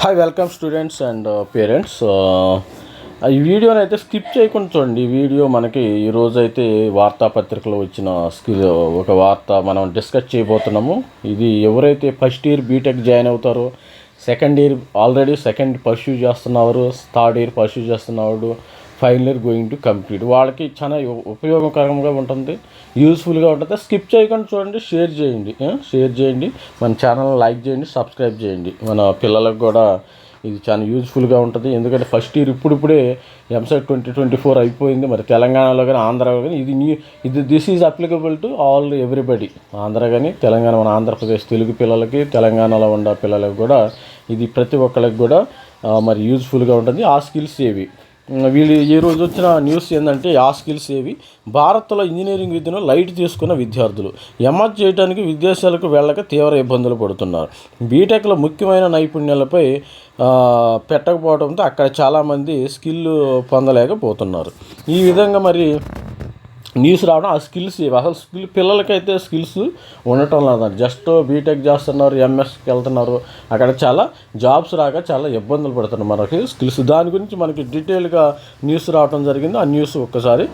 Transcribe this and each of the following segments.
Hi welcome students and parents ఈ వీడియోని అయితే స్కిప్ చేయకుండా చూడండి. ఈ వీడియో మనకి ఈరోజు అయితే వార్తాపత్రికలో వచ్చిన స్కిల్ ఒక వార్త మనం డిస్కస్ చేయబోతున్నాము. ఇది ఎవరైతే ఫస్ట్ ఇయర్ బీటెక్ జాయిన్ అవుతారో second year already second pursue చేస్తున్నారు third year pursue చేస్తున్నవాడు final year going to complete. వాళ్ళకి చాలా ఉపయోగకరంగా ఉంటుంది. యూస్ఫుల్గా ఉంటుంది. స్కిప్ చేయకుండా చూడండి షేర్ చేయండి. షేర్ చేయండి. మన ఛానల్ లైక్ చేయండి సబ్స్క్రైబ్ చేయండి. మన పిల్లలకు కూడా ఇది చాలా యూజ్ఫుల్గా ఉంటుంది. ఎందుకంటే ఫస్ట్ ఇయర్ ఇప్పుడిప్పుడే ఎంసెట్ ట్వంటీ ట్వంటీ ఫోర్ అయిపోయింది. మరి తెలంగాణలో కానీ ఆంధ్రాలో కానీ ఇది న్యూ ఇది this is applicable to all everybody. Andhra కానీ తెలంగాణ మన ఆంధ్రప్రదేశ్ తెలుగు పిల్లలకి తెలంగాణలో ఉన్న పిల్లలకు కూడా ఇది ప్రతి ఒక్కరికి కూడా మరి యూజ్ఫుల్గా ఉంటుంది. ఆ స్కిల్స్ ఏవి? వీళ్ళు ఈ రోజు వచ్చిన న్యూస్ ఏంటంటే ఆ స్కిల్స్ ఏవి? భారత్లో ఇంజనీరింగ్ విద్యను లైట్ తీసుకున్న విద్యార్థులు. ఎంఆర్ చేయడానికి విదేశాలకు వెళ్ళక తీవ్ర ఇబ్బందులు పడుతున్నారు. బీటెక్లో ముఖ్యమైన నైపుణ్యాలపై పెట్టకపోవడంతో అక్కడ చాలామంది స్కిల్ పొందలేకపోతున్నారు. ఈ విధంగా మరి న్యూస్ రావడం ఆ స్కిల్స్ అసలు స్కిల్ పిల్లలకైతే స్కిల్స్ ఉండటం లేదండి జస్ట్ బీటెక్ చేస్తున్నారు ఎంఎస్కి వెళ్తున్నారు. అక్కడ చాలా జాబ్స్ రాక చాలా ఇబ్బందులు పడుతున్నారు మనకి స్కిల్స్ దాని గురించి మనకి డీటెయిల్గా న్యూస్ రావడం జరిగింది. ఆ న్యూస్ ఒక్కసారి.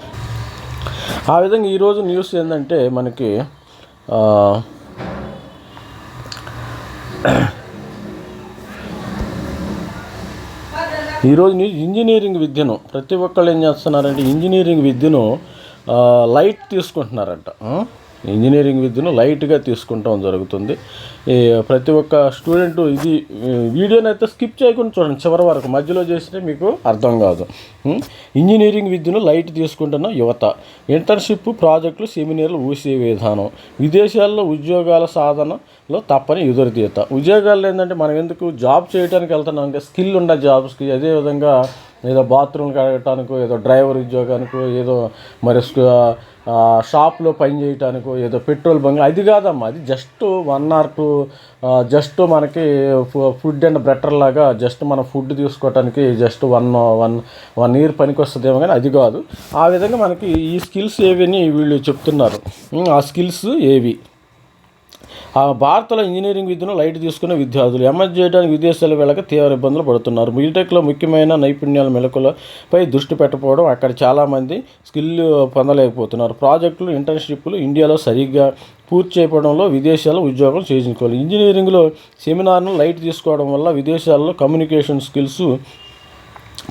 ఆ విధంగా ఈరోజు న్యూస్ ఏంటంటే మనకి ఈరోజు న్యూస్ ఇంజనీరింగ్ విద్యను ప్రతి ఒక్కళ్ళు ఏం చేస్తున్నారంటే ఇంజనీరింగ్ విద్యను లైట్ తీసుకుంటున్నారంట. ఇంజనీరింగ్ విద్యను లైట్గా తీసుకుంటాం జరుగుతుంది. ప్రతి ఒక్క స్టూడెంట్ ఇది వీడియోని అయితే స్కిప్ చేయకుండా చూడండి. చివరి వరకు మధ్యలో చేస్తే మీకు అర్థం కాదు. ఇంజనీరింగ్ విద్యను లైట్ తీసుకుంటున్న యువత. ఇంటర్న్షిప్ ప్రాజెక్టులు సెమినార్లు ఊసే విధానం. విదేశాల్లో ఉద్యోగాల సాధనలో తప్పని ఎదురుతీత. ఉద్యోగాలు ఏంటంటే మనం ఎందుకు జాబ్ చేయడానికి వెళ్తున్నాం అంటే స్కిల్ ఉన్న జాబ్స్కి అదేవిధంగా ఏదో బాత్రూమ్ కడగటానికో ఏదో డ్రైవర్ ఉద్యోగానికో ఏదో మరి షాప్లో పని చేయటానికో ఏదో పెట్రోల్ బంక్ అది కాదమ్మా. అది just one or two just మనకి ఫుడ్ అండ్ బెటర్ లాగా జస్ట్ మనం ఫుడ్ తీసుకోవటానికి just one one one year పనికి వస్తుందేమో కానీ అది కాదు. ఆ విధంగా మనకి ఈ స్కిల్స్ ఏవి అని వీళ్ళు చెప్తున్నారు. ఆ స్కిల్స్ ఏవి? భారత్లో ఇంజనీరింగ్ విద్యను లైట్ తీసుకునే విద్యార్థులు ఎంఎస్ చేయడానికి విదేశాలు వెళ్ళక తీవ్ర ఇబ్బందులు పడుతున్నారు. బీటెక్లో ముఖ్యమైన నైపుణ్యాల మెలకులపై దృష్టి పెట్టకపోవడం అక్కడ చాలామంది స్కిల్ పొందలేకపోతున్నారు. ప్రాజెక్టులు ఇంటర్న్షిప్లు ఇండియాలో సరిగ్గా పూర్తి చేయడంలో విదేశాల్లో ఉద్యోగాలు చేయించుకోవాలి ఇంజనీరింగ్లో సెమినార్ను లైట్ తీసుకోవడం వల్ల విదేశాల్లో కమ్యూనికేషన్ స్కిల్స్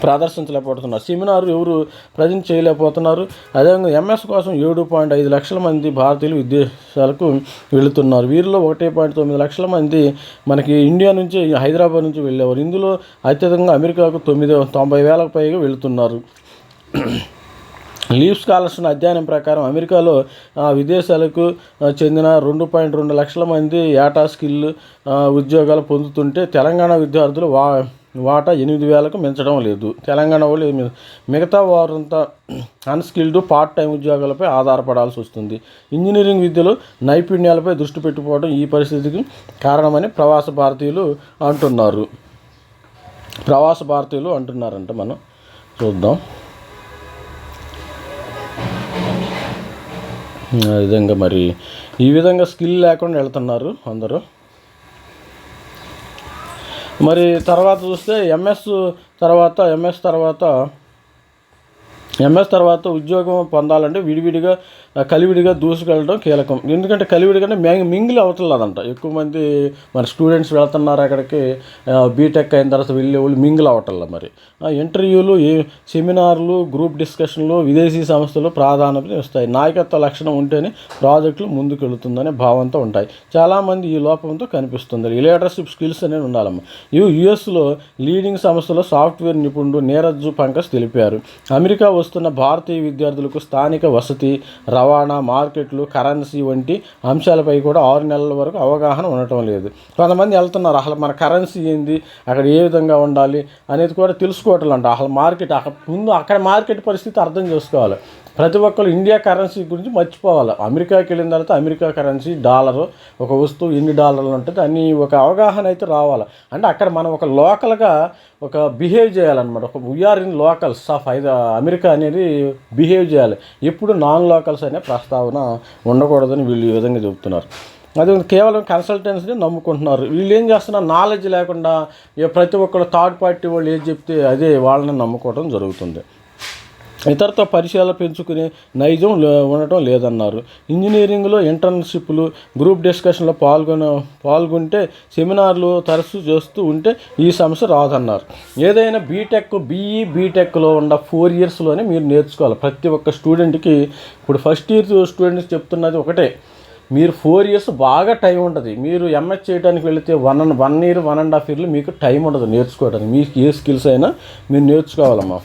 ప్రదర్శించలేకపోతున్నారు. సెమినార్ ఎవరు ప్రజెంట్ చేయలేకపోతున్నారు. అదేవిధంగా ఎంఎస్ కోసం ఏడు పాయింట్ ఐదు లక్షల మంది భారతీయులు విదేశాలకు వెళుతున్నారు. వీరిలో ఒకటి పాయింట్ తొమ్మిది లక్షల మంది మనకి ఇండియా నుంచి హైదరాబాద్ నుంచి వెళ్ళేవారు. ఇందులో అత్యధికంగా అమెరికాకు తొమ్మిది తొంభై వేలకు పైగా వెళుతున్నారు. లీవ్ స్కాలర్షిప్ అధ్యయనం ప్రకారం అమెరికాలో ఆ, విదేశాలకు చెందిన రెండు పాయింట్ రెండు లక్షల మంది ఏటా స్కిల్ ఉద్యోగాలు పొందుతుంటే తెలంగాణ విద్యార్థులు వా వాటా ఎనిమిది వేలకు మించడం లేదు. తెలంగాణ వాళ్ళు మిగతా వారంతా అన్స్కిల్డ్ పార్ట్ టైం ఉద్యోగాలపై ఆధారపడాల్సి వస్తుంది. ఇంజనీరింగ్ విద్యలో నైపుణ్యాలపై దృష్టి పెట్టుకోవడం ఈ పరిస్థితికి కారణమని ప్రవాస భారతీయులు అంటున్నారు. ప్రవాస భారతీయులు అంటున్నారంట మనం. చూద్దాం. ఆ విధంగా మరి ఈ విధంగా స్కిల్ లేకుండా వెళ్తున్నారు అందరూ. మరి తర్వాత చూస్తే ఎంఎస్ తర్వాత ఎంఎస్ తర్వాత ఎంఎస్ తర్వాత ఉద్యోగం పొందాలంటే విడివిడిగా కలివిడిగా దూసుకెళ్ళడం కీలకం. ఎందుకంటే కలివిడిగానే మ్యాంగ్ మింగిల్ అవట్లేదంట ఎక్కువ మంది మరి స్టూడెంట్స్ వెళ్తున్నారు అక్కడికి బీటెక్ అయిన తర్వాత వెళ్ళే వాళ్ళు మింగిల్ అవ్వట్ల మరి. ఇంటర్వ్యూలు ఏ సెమినార్లు గ్రూప్ డిస్కషన్లు విదేశీ సంస్థలు ప్రాధాన్యత ఇస్తాయి. నాయకత్వ లక్షణం ఉంటేనే ప్రాజెక్టులు ముందుకు వెళుతుందనే భావంతో ఉంటాయి. చాలామంది ఈ లోపంతో కనిపిస్తుంది. ఈ లీడర్షిప్ స్కిల్స్ అనేవి ఉండాలమ్మా. ఇవి యుఎస్లో లీడింగ్ సంస్థలో సాఫ్ట్వేర్ నిపుణుడు నీరజ్ పంకజ్ తెలిపారు. అమెరికా వస్తున్న భారతీయ విద్యార్థులకు స్థానిక వసతి రవాణా మార్కెట్లు కరెన్సీ వంటి అంశాలపై కూడా ఆరు నెలల వరకు అవగాహన ఉండటం లేదు. కొంతమంది వెళ్తున్నారు అసలు మన కరెన్సీ ఏంది అక్కడ ఏ విధంగా ఉండాలి అనేది కూడా తెలుసుకోవటం అంట అసలు మార్కెట్ అక్కడ ముందు అక్కడ మార్కెట్ పరిస్థితి అర్థం చేసుకోవాలి. ప్రతి ఒక్కరు ఇండియా కరెన్సీ గురించి మర్చిపోవాలి. అమెరికాకి వెళ్ళిన తర్వాత అమెరికా కరెన్సీ డాలరు ఒక వస్తువు ఎన్ని డాలర్లు ఉంటుంది అని ఒక అవగాహన అయితే రావాలి. అంటే అక్కడ మనం ఒక లోకల్గా ఒక బిహేవ్ చేయాలన్నమాట. ఒక we are in locals of America అనేది బిహేవ్ చేయాలి. ఎప్పుడు నాన్ లోకల్స్ అనే ప్రస్తావన ఉండకూడదని వీళ్ళు ఈ విధంగా చెబుతున్నారు. అది కేవలం కన్సల్టెన్సీని నమ్ముకుంటున్నారు. వీళ్ళు ఏం చేస్తున్నారు? నాలెడ్జ్ లేకుండా ప్రతి ఒక్కరు థర్డ్ పార్టీ వాళ్ళు ఏది చెప్తే అదే వాళ్ళని నమ్ముకోవడం జరుగుతుంది. ఇతరతో పరిచయాలు పెంచుకునే నైజం లే- ఉండటం లేదన్నారు. ఇంజనీరింగ్లో ఇంటర్న్షిప్లు గ్రూప్ డిస్కషన్లో పాల్గొన పాల్గొంటే సెమినార్లు తరచు చేస్తూ ఉంటే ఈ సమస్య రాదన్నారు. ఏదైనా బీటెక్ బీఈ బీటెక్లో ఉన్న ఫోర్ ఇయర్స్లోనే మీరు నేర్చుకోవాలి. ప్రతి ఒక్క స్టూడెంట్కి ఇప్పుడు ఫస్ట్ ఇయర్ స్టూడెంట్స్ చెప్తున్నది ఒకటే. మీరు ఫోర్ ఇయర్స్ బాగా టైం ఉంటుంది మీరు ఎంఎస్ చేయడానికి వెళితే one and one year one and half ఇయర్లో మీకు టైం ఉండదు నేర్చుకోవడానికి. మీకు ఏ స్కిల్స్ అయినా మీరు నేర్చుకోవాలమ్మా.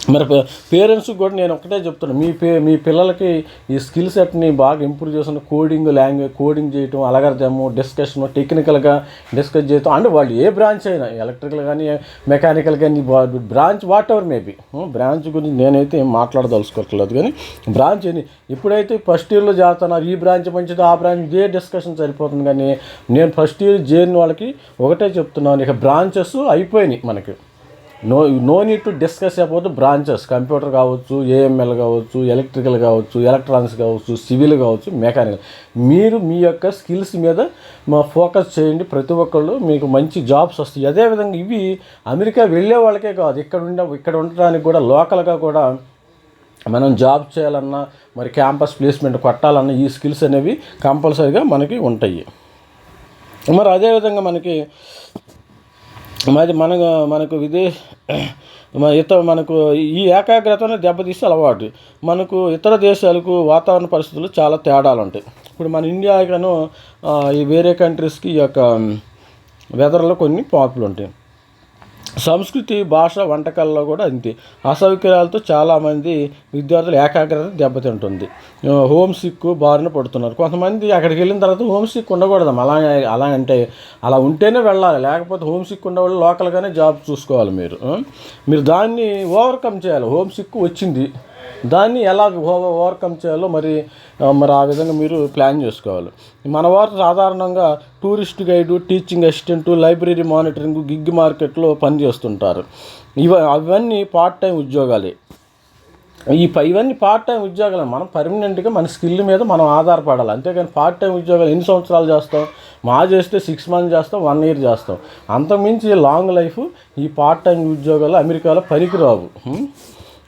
మరి పేరెంట్స్కి కూడా నేను ఒకటే చెప్తున్నాను మీ పే మీ పిల్లలకి ఈ స్కిల్ సెట్ని బాగా ఇంప్రూవ్ చేసిన కోడింగ్ లాంగ్వేజ్ కోడింగ్ చేయటం అలగర్దము డిస్కషన్ టెక్నికల్గా డిస్కస్ చేయటం అంటే వాళ్ళు ఏ బ్రాంచ్ అయినా ఎలక్ట్రికల్ కానీ మెకానికల్ కానీ branch whatever maybe branch గురించి నేనైతే ఏం మాట్లాడదలుచుకోవట్లేదు కానీ బ్రాంచ్ అని ఇప్పుడైతే ఫస్ట్ ఇయర్లో చేస్తున్నారు ఈ బ్రాంచ్ మంచిది ఆ బ్రాంచ్ ఏ డిస్కషన్ సరిపోతుంది కానీ నేను ఫస్ట్ ఇయర్ చేరిన వాళ్ళకి ఒకటే చెప్తున్నాను ఇక బ్రాంచెస్ అయిపోయినాయి మనకి. No no need to discuss about branches computer కావచ్చు ఏఎంఎల్ కావచ్చు ఎలక్ట్రికల్ కావచ్చు ఎలక్ట్రానిక్స్ కావచ్చు సివిల్ కావచ్చు మెకానికల్ మీరు మీ యొక్క స్కిల్స్ మీద మా ఫోకస్ చేయండి. ప్రతి ఒక్కళ్ళు మీకు మంచి జాబ్స్ వస్తాయి. అదేవిధంగా ఇవి అమెరికా వెళ్ళే వాళ్ళకే కాదు. ఇక్కడ ఉండే ఇక్కడ ఉండడానికి కూడా లోకల్గా కూడా మనం జాబ్ చేయాలన్నా మరి క్యాంపస్ ప్లేస్మెంట్ కొట్టాలన్నా ఈ స్కిల్స్ అనేవి కంపల్సరీగా మనకి ఉంటాయి. మరి అదేవిధంగా మనకి మరి మన మనకు విదేశ ఇతర మనకు ఈ ఏకాగ్రతను దెబ్బతీస్తే అలవాటు. మనకు ఇతర దేశాలకు వాతావరణ పరిస్థితులు చాలా తేడాలు ఉంటాయి ఇప్పుడు మన ఇండియాకను ఈ వేరే కంట్రీస్కి ఈ యొక్క వెదర్లో కొన్ని పాపులు ఉంటాయి సంస్కృతి భాష వంటకాల్లో కూడా అంతే. అసౌకర్యాలతో చాలామంది విద్యార్థులు ఏకాగ్రత దెబ్బతింటుంది. హోమ్ సిక్ బారిన పడుతున్నారు. కొంతమంది అక్కడికి వెళ్ళిన తర్వాత హోమ్ సిక్ ఉండకూడదు. అలా అలా అంటే అలా ఉంటేనే వెళ్ళాలి. లేకపోతే హోమ్ సిక్ ఉండేవాళ్ళు లోకల్గానే జాబ్ చూసుకోవాలి మీరు. మీరు దాన్ని ఓవర్కమ్ చేయాలి. హోమ్ సిక్ వచ్చింది. దాన్ని ఎలా ఓవర్కమ్ చేయాలో మరి మరి ఆ విధంగా మీరు ప్లాన్ చేసుకోవాలి. మన వారు సాధారణంగా tourist guide teaching assistant library monitoring gig మార్కెట్లో పనిచేస్తుంటారు ఇవ అవన్నీ పార్ట్ టైం ఉద్యోగాలే. ఈ ఇవన్నీ పార్ట్ టైం ఉద్యోగాలు. మనం పర్మనెంట్గా మన స్కిల్ మీద మనం ఆధారపడాలి. అంతేకాని పార్ట్ టైం ఉద్యోగాలు ఎన్ని సంవత్సరాలు చేస్తాం? మా చేస్తే సిక్స్ మంత్స్ చేస్తాం వన్ ఇయర్ చేస్తాం. అంతకుమించి లాంగ్ లైఫ్ ఈ పార్ట్ టైం ఉద్యోగాలు అమెరికాలో పనికిరావు.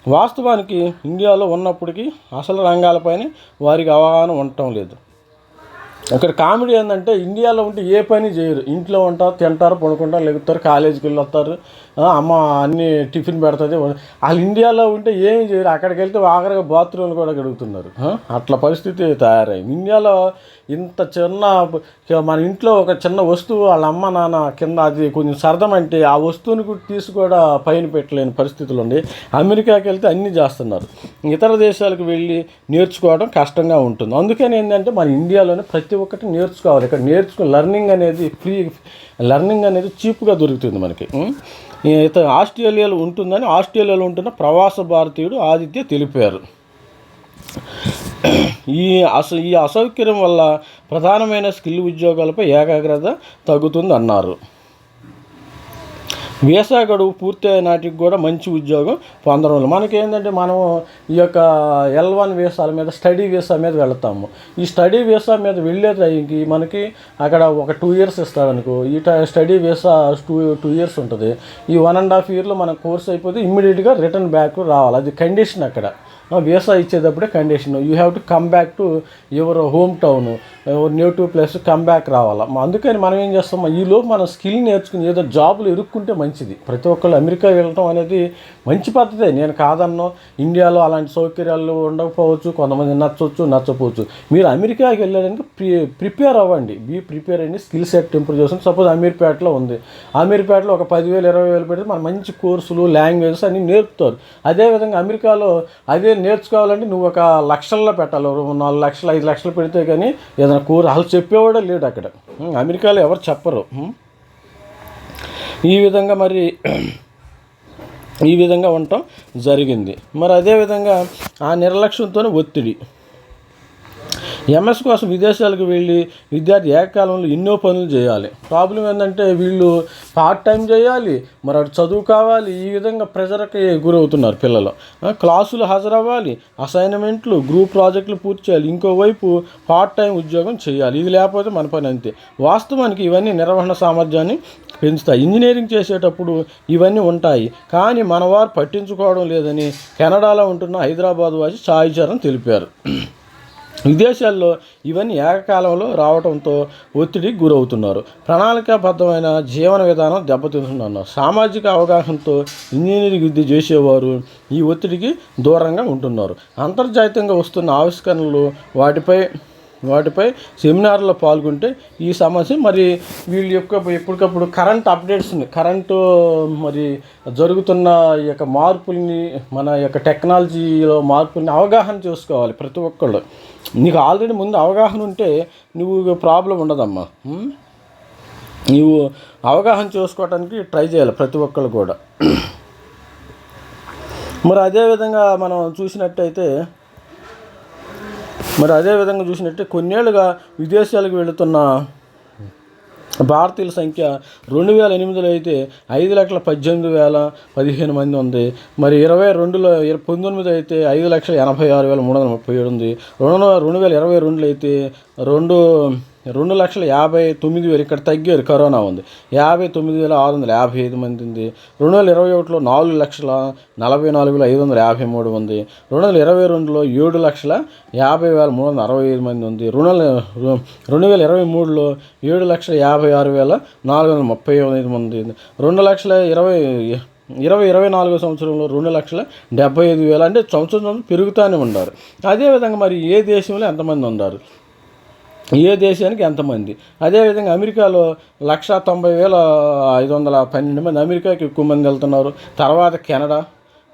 వాస్తవానికి ఇండియాలో ఉన్నప్పటికీ అసలు రంగాలపైన వారికి అవగాహన ఉండటం లేదు. అక్కడ కామెడీ ఏంటంటే ఇండియాలో ఉంటే ఏ పని చేయరు. ఇంట్లో ఉంటారు తింటారు పడుకుంటారు లెగుతారు కాలేజీకి వెళ్ళి వస్తారు అమ్మ అన్ని టిఫిన్ పెడుతుంది. వాళ్ళు ఇండియాలో ఉంటే ఏమి చేయరు. అక్కడికి వెళ్తే ఆఖరిగా బాత్రూమ్లు కూడా గడుగుతున్నారు అట్లా పరిస్థితి తయారైంది. ఇండియాలో ఇంత చిన్న మన ఇంట్లో ఒక చిన్న వస్తువు వాళ్ళ అమ్మ నాన్న కింద అది కొంచెం సరదమంటే ఆ వస్తువుని కూడా తీసి కూడా పైన పెట్టలేని పరిస్థితులు ఉంది అమెరికాకి వెళ్తే అన్నీ చేస్తున్నారు. ఇతర దేశాలకు వెళ్ళి నేర్చుకోవడం కష్టంగా ఉంటుంది. అందుకని ఏంటంటే మన ఇండియాలోనే ప్రతి ప్రతి ఒక్కటి నేర్చుకోవాలి. ఇక్కడ నేర్చుకుని లెర్నింగ్ అనేది ఫ్రీ లెర్నింగ్ అనేది చీప్గా దొరుకుతుంది మనకి. ఇతను ఆస్ట్రేలియాలో ఉంటుందని ఆస్ట్రేలియాలో ఉంటున్న ప్రవాస భారతీయుడు ఆదిత్య తెలిపారు. ఈ అస ఈ అసౌకర్యం వల్ల ప్రధానమైన స్కిల్ ఉద్యోగాలపై ఏకాగ్రత తగ్గుతుంది అన్నారు. వీసా గడువు పూర్తి నాటికి కూడా మంచి ఉద్యోగం పొందడం వల్ల మనకేంటంటే మనం ఈ యొక్క ఎల్ వన్ వీసాల మీద స్టడీ వీసా మీద వెళ్తాము. ఈ స్టడీ వీసా మీద వెళ్ళే టైంకి మనకి అక్కడ ఒక టూ ఇయర్స్ ఇస్తాడనుకో ఈ ట- study visa two two years ఉంటుంది. ఈ వన్ అండ్ హాఫ్ ఇయర్లో మన కోర్స్ అయిపోతే ఇమ్మీడియట్గా రిటర్న్ బ్యాక్ రావాలి. అది కండిషన్ అక్కడ. Visa ఇచ్చేటప్పుడే condition you have to come back to your home town your native place come back రావాలా. అందుకని మనం ఏం చేస్తాం? ఈలోపు మనం స్కిల్ నేర్చుకుని ఏదో జాబులు ఇరుక్కుంటే మంచిది. ప్రతి ఒక్కళ్ళు అమెరికా వెళ్ళటం అనేది మంచి పద్ధతే. నేను కాదన్నో ఇండియాలో అలాంటి సౌకర్యాలు ఉండకపోవచ్చు కొంతమంది నచ్చవచ్చు నచ్చపోవచ్చు మీరు అమెరికాకి వెళ్ళడానికి ప్రి ప్రిపేర్ అవ్వండి. బీ ప్రిపేర్ అయ్యి స్కిల్ సెట్ ఇంప్రూవ్ చేసుకుని సపోజ్ అమీర్పేటలో ఉంది. అమీర్పేటలో ఒక పదివేలు ఇరవై వేలు పెడితే మన మంచి కోర్సులు లాంగ్వేజెస్ అన్నీ నేర్పుతారు. అదేవిధంగా అమెరికాలో అదే నేర్చుకోవాలంటే నువ్వు ఒక లక్షల్లో పెట్టాలి. నాలుగు లక్షలు ఐదు లక్షలు పెడితే కానీ ఏదైనా కూర అసలు చెప్పేవాడే లేడు అక్కడ. అమెరికాలో ఎవరు చెప్పరు. ఈ విధంగా మరి ఈ విధంగా ఉండటం జరిగింది. మరి అదేవిధంగా ఆ నిర్లక్ష్యంతోనే ఒత్తిడి. ఎంఎస్ కోసం విదేశాలకు వెళ్ళి విద్యార్థి ఏకకాలంలో ఎన్నో పనులు చేయాలి. ప్రాబ్లం ఏంటంటే వీళ్ళు పార్ట్ టైం చేయాలి మరి అటు చదువు కావాలి ఈ విధంగా ప్రెజర్కి గురవుతున్నారు పిల్లలు. క్లాసులు హాజరవ్వాలి అసైన్మెంట్లు గ్రూప్ ప్రాజెక్టులు పూర్తి చేయాలి ఇంకోవైపు పార్ట్ టైం ఉద్యోగం చేయాలి. ఇది లేకపోతే మన పని అంతే. వాస్తవానికి ఇవన్నీ నిర్వహణ సామర్థ్యాన్ని పెంచుతాయి. ఇంజనీరింగ్ చేసేటప్పుడు ఇవన్నీ ఉంటాయి. కానీ మనవారు పట్టించుకోవడం లేదని కెనడాలో ఉంటున్న హైదరాబాద్ వాసి సాయిచరణ్ తెలిపారు. విదేశాల్లో ఇవన్నీ ఏకకాలంలో రావడంతో ఒత్తిడికి గురవుతున్నారు. ప్రణాళికాబద్ధమైన జీవన విధానం దెబ్బతింటున్నారు. సామాజిక అవగాహనతో ఇంజనీరింగ్ విద్య చేసేవారు ఈ ఒత్తిడికి దూరంగా ఉంటున్నారు. అంతర్జాతీయంగా వస్తున్న ఆవిష్కరణలు వాటిపై వాటిపై సెమినార్లో పాల్గొంటే ఈ సమస్య మరి వీళ్ళ యొక్క ఎప్పటికప్పుడు కరెంట్ అప్డేట్స్ని కరెంటు మరి జరుగుతున్న ఈ యొక్క మార్పుల్ని మన యొక్క టెక్నాలజీలో మార్పుల్ని అవగాహన చేసుకోవాలి ప్రతి ఒక్కళ్ళు. నీకు ఆల్రెడీ ముందు అవగాహన ఉంటే నువ్వు ప్రాబ్లం ఉండదమ్మా. నువ్వు అవగాహన చేసుకోవడానికి ట్రై చేయాలి ప్రతి ఒక్కళ్ళు కూడా. మరి అదేవిధంగా మనం చూసినట్టయితే మరి అదే విధంగా చూసినట్టే కొన్నేళ్ళుగా విదేశాలకు వెళుతున్న భారతీయుల సంఖ్య రెండు వేల ఎనిమిదిలో అయితే ఐదు లక్షల పద్దెనిమిది వేల పదిహేను మంది ఉంది. మరి ఇరవై రెండులో పంతొమ్మిది అయితే ఐదు లక్షల ఎనభై ఆరు వేల మూడు వందల ముప్పై ఏడు ఉంది. రెండు రెండు వేల ఇరవై రెండులో అయితే రెండు రెండు లక్షల యాభై తొమ్మిది వేలు ఇక్కడ తగ్గారు కరోనా ఉంది. యాభై తొమ్మిది వేల ఆరు వందల యాభై ఐదు మంది ఉంది. రెండు వేల ఇరవై ఒకటిలో నాలుగు లక్షల నలభై నాలుగు వేల ఐదు వందల యాభై మూడు ఉంది. రెండు వేల ఇరవై రెండులో ఏడు లక్షల యాభై వేల మూడు వందల అరవై ఐదు మంది ఉంది. రెండు వేల రెండు వేల ఇరవై మూడులో ఏడు లక్షల యాభై ఆరు వేల నాలుగు వందల ముప్పై ఐదు మంది ఉంది. రెండు లక్షల ఇరవై ఇరవై ఇరవై నాలుగో సంవత్సరంలో రెండు లక్షల డెబ్బై ఐదు వేలు అంటే సంవత్సరం సంవత్సరం పెరుగుతూనే ఉన్నారు. అదేవిధంగా మరి ఏ దేశంలో ఎంతమంది ఉన్నారు? ఏ దేశానికి ఎంతమంది? అదేవిధంగా అమెరికాలో లక్ష తొంభై వేల ఐదు వందల పన్నెండు మంది అమెరికాకి ఎక్కువ మంది వెళ్తున్నారు. తర్వాత కెనడా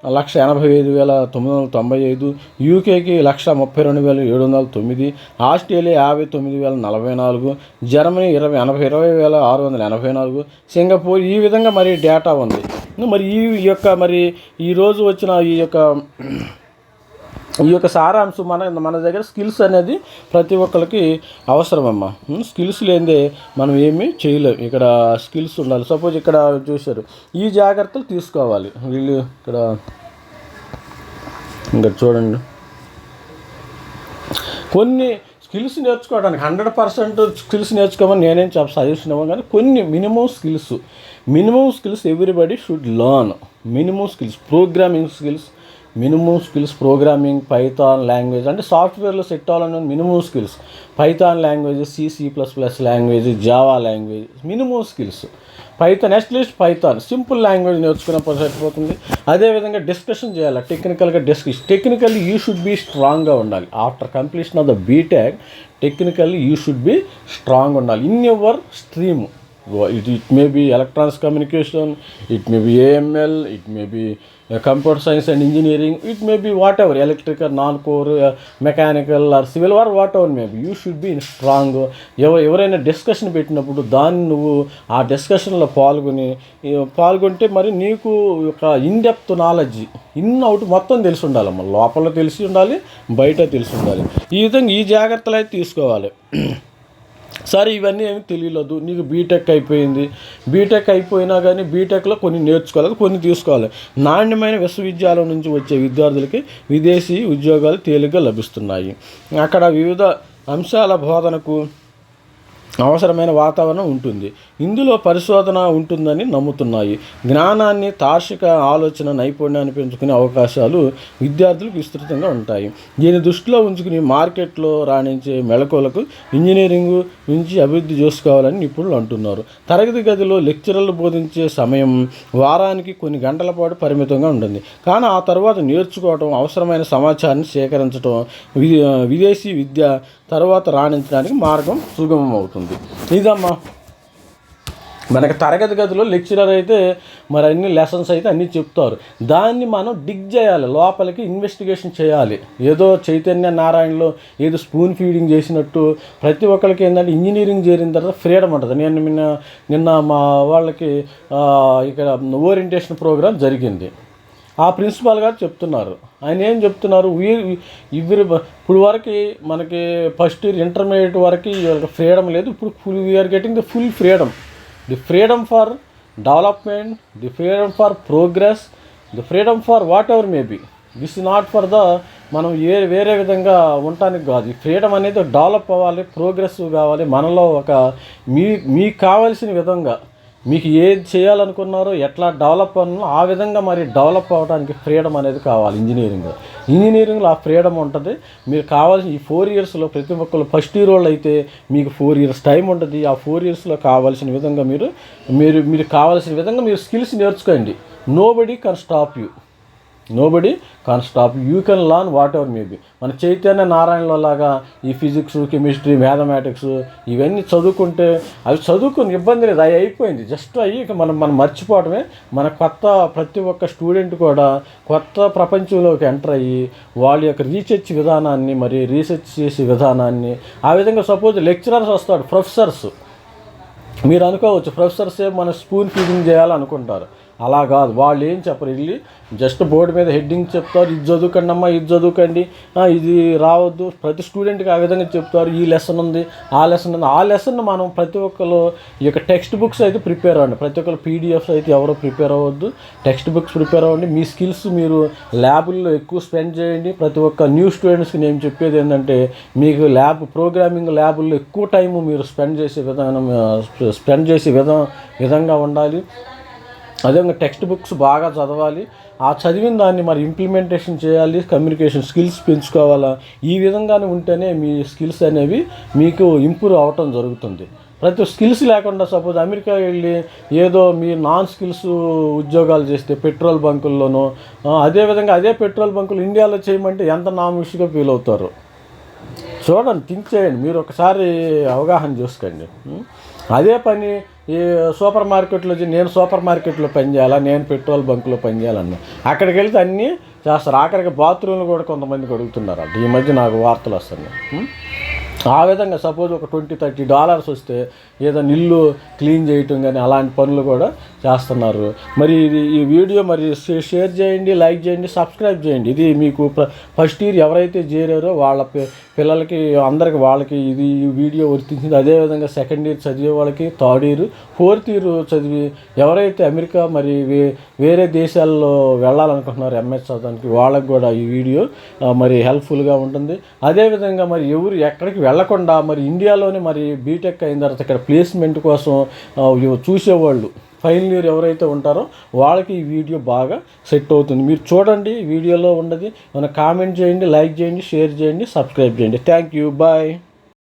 లక్ష ఎనభై ఐదు వేల తొమ్మిది వందల తొంభై ఐదు యూకేకి లక్ష ముప్పై రెండు వేల ఏడు వందల తొమ్మిది ఆస్ట్రేలియా యాభై తొమ్మిది వేల నలభై నాలుగు జర్మనీ ఇరవై ఎనభై ఇరవై వేల ఆరు వందల ఎనభై నాలుగు సింగపూర్ ఈ విధంగా మరి డేటా ఉంది. మరి ఈ యొక్క మరి ఈరోజు వచ్చిన ఈ యొక్క ఈ యొక్క సారాంశం మన మన దగ్గర స్కిల్స్ అనేది ప్రతి ఒక్కరికి అవసరమమ్మ. స్కిల్స్ లేనిదే మనం ఏమీ చేయలేము ఇక్కడ స్కిల్స్ ఉండాలి. సపోజ్ ఇక్కడ చూశారు. ఈ జాగ్రత్తలు తీసుకోవాలి. వీళ్ళు ఇక్కడ ఇంకా చూడండి. కొన్ని స్కిల్స్ నేర్చుకోవడానికి హండ్రెడ్ పర్సెంట్ స్కిల్స్ నేర్చుకోమని నేనేం చెప్ప సజెషన్ ఇవ్వను కానీ కొన్ని minimum skills minimum skills everybody should learn minimum skills programming skills minimum skills programming Python language అంటే సాఫ్ట్వేర్లో సెట్ అవ్వాలనే minimum skills. Python language C C plus plus language Java language minimum skills. Python at least Python simple language నేర్చుకున్నప్పుడు సరిపోతుంది. అదేవిధంగా discussion చేయాలి. టెక్నికల్గా discuss technically you should be స్ట్రాంగ్గా ఉండాలి. After completion of the BTech technically you should be strong ఉండాలి. In your stream it, it may be electronics communication it may be aml it may be uh, computer science and engineering it may be whatever electrical non-core uh, mechanical or civil or whatever may be you should be in strong ఎవరు ఎవరైనా discussion పెట్టినప్పుడు దాన్ని నువ్వు ఆ డిస్కషన్లో పాల్గొని ఈ పాల్గొంటే మరి నీకు ఒక in depth knowledge in out మొత్తం తెలిసి ఉండాలమ్మ లోపల తెలిసి ఉండాలి బయట తెలిసి ఉండాలి ఈ విధంగా ఈ జాగ్రత్తలు అయితే తీసుకోవాలి సరే ఇవన్నీ ఏమి తెలియలేదు. నీకు బీటెక్ అయిపోయింది. బీటెక్ అయిపోయినా కానీ బీటెక్లో కొన్ని నేర్చుకోవాలి కొన్ని తీసుకోవాలి. నాణ్యమైన విశ్వవిద్యాలయం నుంచి వచ్చే విద్యార్థులకి విదేశీ ఉద్యోగాలు తేలిగ్గా లభిస్తున్నాయి. అక్కడ వివిధ అంశాల బోధనకు అవసరమైన వాతావరణం ఉంటుంది. ఇందులో పరిశోధన ఉంటుందని నమ్ముతున్నాయి. జ్ఞానాన్ని తార్షిక ఆలోచన నైపుణ్యాన్ని పెంచుకునే అవకాశాలు విద్యార్థులకు విస్తృతంగా ఉంటాయి. దీని దృష్టిలో ఉంచుకుని మార్కెట్లో రాణించే మెళకువలకు ఇంజనీరింగ్ నుంచి అభివృద్ధి చేసుకోవాలని నిపుణులు అంటున్నారు. తరగతి గదిలో లెక్చరర్లు బోధించే సమయం వారానికి కొన్ని గంటల పాటు పరిమితంగా ఉంటుంది. కానీ ఆ తర్వాత నేర్చుకోవడం అవసరమైన సమాచారాన్ని సేకరించడం వి- విదేశీ విద్య తర్వాత రాణించడానికి మార్గం సుగమం అవుతుంది ఇదమ్మా. మనకి తరగతి గదిలో లెక్చరర్ అయితే మరి అన్ని లెసన్స్ అయితే అన్నీ చెప్తారు. దాన్ని మనం డిగ్ చేయాలి. లోపలికి ఇన్వెస్టిగేషన్ చేయాలి. ఏదో చైతన్య నారాయణలో ఏదో స్పూన్ ఫీడింగ్ చేసినట్టు ప్రతి ఒక్కరికి ఏంటంటే ఇంజనీరింగ్ చేరిన తర్వాత ఫ్రీడమ్ ఉంటుంది. నేను నిన్న నిన్న మా వాళ్ళకి ఇక్కడ ఓరియంటేషన్ ప్రోగ్రామ్ జరిగింది. ఆ ప్రిన్సిపాల్ గారు చెప్తున్నారు. ఆయన ఏం చెప్తున్నారు? ఇవ్వరు ఇప్పుడు వరకు మనకి ఫస్ట్ ఇయర్ ఇంటర్మీడియట్ వరకు ఫ్రీడమ్ లేదు. ఇప్పుడు full we are getting the full freedom the freedom for development the freedom for progress the freedom for whatever maybe this not for the మనం ఏ వేరే విధంగా ఉండటానికి కాదు. ఈ ఫ్రీడమ్ అనేది డెవలప్ అవ్వాలి ప్రోగ్రెస్ కావాలి. మనలో ఒక మీ మీకు కావాల్సిన విధంగా. మీకు ఏది చేయాలనుకున్నారో ఎట్లా డెవలప్ అన్నా ఆ విధంగా మరి డెవలప్ అవ్వడానికి ఫ్రీడమ్ అనేది కావాలి ఇంజనీరింగ్. ఇంజనీరింగ్లో ఆ ఫ్రీడమ్ ఉంటుంది. మీరు కావాల్సిన ఈ ఫోర్ ఇయర్స్లో ప్రతి ఒక్కరు ఫస్ట్ ఇయర్ వాళ్ళు అయితే మీకు ఫోర్ ఇయర్స్ టైం ఉంటుంది. ఆ ఫోర్ ఇయర్స్లో కావాల్సిన విధంగా మీరు మీరు మీరు కావాల్సిన విధంగా మీరు స్కిల్స్ నేర్చుకోండి. Nobody can stop you nobody can stop you can learn whatever maybe మన చైతన్య నారాయణలో లాగా ఈ ఫిజిక్స్ కెమిస్ట్రీ మ్యాథమెటిక్స్ ఇవన్నీ చదువుకుంటే అవి చదువుకుని ఇబ్బంది లేదు. అవి అయిపోయింది. జస్ట్ అవి ఇక మనం మనం మర్చిపోవడమే. మన కొత్త ప్రతి ఒక్క స్టూడెంట్ కూడా కొత్త ప్రపంచంలోకి ఎంటర్ అయ్యి వాళ్ళ యొక్క రీసెర్చ్ విధానాన్ని మరి రీసెర్చ్ చేసే విధానాన్ని ఆ విధంగా సపోజ్ లెక్చరర్స్ వస్తాడు ప్రొఫెసర్స్ మీరు అనుకోవచ్చు ప్రొఫెసర్సే మన స్పూన్ ఫీడింగ్ చేయాలనుకుంటారు. అలా కాదు. వాళ్ళు ఏం చెప్పరు. వెళ్ళి జస్ట్ బోర్డు మీద హెడ్డింగ్ చెప్తారు. ఇది చదువుకండి అమ్మా ఇది చదువుకండి. ఇది రావద్దు. ప్రతి స్టూడెంట్కి ఆ విధంగా చెప్తారు. ఈ లెసన్ ఉంది ఆ లెసన్ ఉంది. ఆ లెసన్ మనం ప్రతి ఒక్కరు ఈ యొక్క టెక్స్ట్ బుక్స్ అయితే ప్రిపేర్ అవ్వండి. ప్రతి ఒక్కరు పీడిఎఫ్స్ అయితే ఎవరో ప్రిపేర్ అవ్వద్దు. టెక్స్ట్ బుక్స్ ప్రిపేర్ అవ్వండి. మీ స్కిల్స్ మీరు ల్యాబుల్లో ఎక్కువ స్పెండ్ చేయండి. ప్రతి ఒక్క న్యూ స్టూడెంట్స్కి నేను చెప్పేది ఏంటంటే మీకు ల్యాబ్ ప్రోగ్రామింగ్ ల్యాబుల్లో ఎక్కువ టైం మీరు స్పెండ్ చేసే విధానం స్పెండ్ చేసే విధం విధంగా ఉండాలి. అదేవిధంగా టెక్స్ట్ బుక్స్ బాగా చదవాలి. ఆ చదివిన దాన్ని మరి ఇంప్లిమెంటేషన్ చేయాలి కమ్యూనికేషన్ స్కిల్స్ పెంచుకోవాలా ఈ విధంగానే ఉంటేనే మీ స్కిల్స్ అనేవి మీకు ఇంప్రూవ్ అవటం జరుగుతుంది. ప్రతి స్కిల్స్ లేకుండా సపోజ్ అమెరికా వెళ్ళి ఏదో మీ నాన్ స్కిల్స్ ఉద్యోగాలు చేస్తే పెట్రోల్ బంకుల్లోనూ అదేవిధంగా అదే పెట్రోల్ బంకులు ఇండియాలో చేయమంటే ఎంత నామిషిగా ఫీల్ అవుతారు? చూడండి థింక్ చేయండి. మీరు ఒకసారి అవగాహన చూసుకోండి. అదే పని ఈ సూపర్ మార్కెట్లో నేను సూపర్ మార్కెట్లో పని చేయాలా నేను పెట్రోల్ బంకులో పని చేయాలన్నా అక్కడికి వెళ్తే అన్నీ చేస్తారు. ఆఖరికి బాత్రూమ్లు కూడా కొంతమందికి అడుగుతున్నారు అంట ఈ మధ్య నాకు వార్తలు వస్తున్నాయి. ఆ విధంగా సపోజ్ ఒక ట్వంటీ థర్టీ డాలర్స్ వస్తే ఏదైనా ఇల్లు క్లీన్ చేయటం కానీ అలాంటి పనులు కూడా చేస్తున్నారు. మరి ఇది ఈ వీడియో మరి షేర్ చేయండి లైక్ చేయండి సబ్స్క్రైబ్ చేయండి. ఇది మీకు ప్ర- ఫస్ట్ ఇయర్ ఎవరైతే చేరారో వాళ్ళ పిల్లలకి అందరికి వాళ్ళకి ఇది ఈ వీడియో వర్తించింది అదేవిధంగా సెకండ్ ఇయర్ చదివే వాళ్ళకి థర్డ్ ఇయర్ ఫోర్త్ ఇయర్ చదివి ఎవరైతే అమెరికా మరి వే వేరే దేశాల్లో వెళ్ళాలనుకుంటున్నారు ఎంఎస్ చదవడానికి వాళ్ళకి కూడా ఈ వీడియో మరి హెల్ప్ఫుల్గా ఉంటుంది. అదేవిధంగా మరి ఎవరు ఎక్కడికి వెళ్ళకుండా మరి ఇండియాలోనే మరి బీటెక్ అయిన తర్వాత ఇక్కడ ప్లేస్మెంట్ కోసం చూసేవాళ్ళు. ఫైనల్ ఇయర్ ఎవరైతే ఉంటారో వాళ్ళకి ఈ వీడియో బాగా సెట్ అవుతుంది. మీరు చూడండి వీడియోలో ఉన్నది ఏమైనా కామెంట్ చేయండి లైక్ చేయండి షేర్ చేయండి సబ్స్క్రైబ్ చేయండి. Thank you. బాయ్.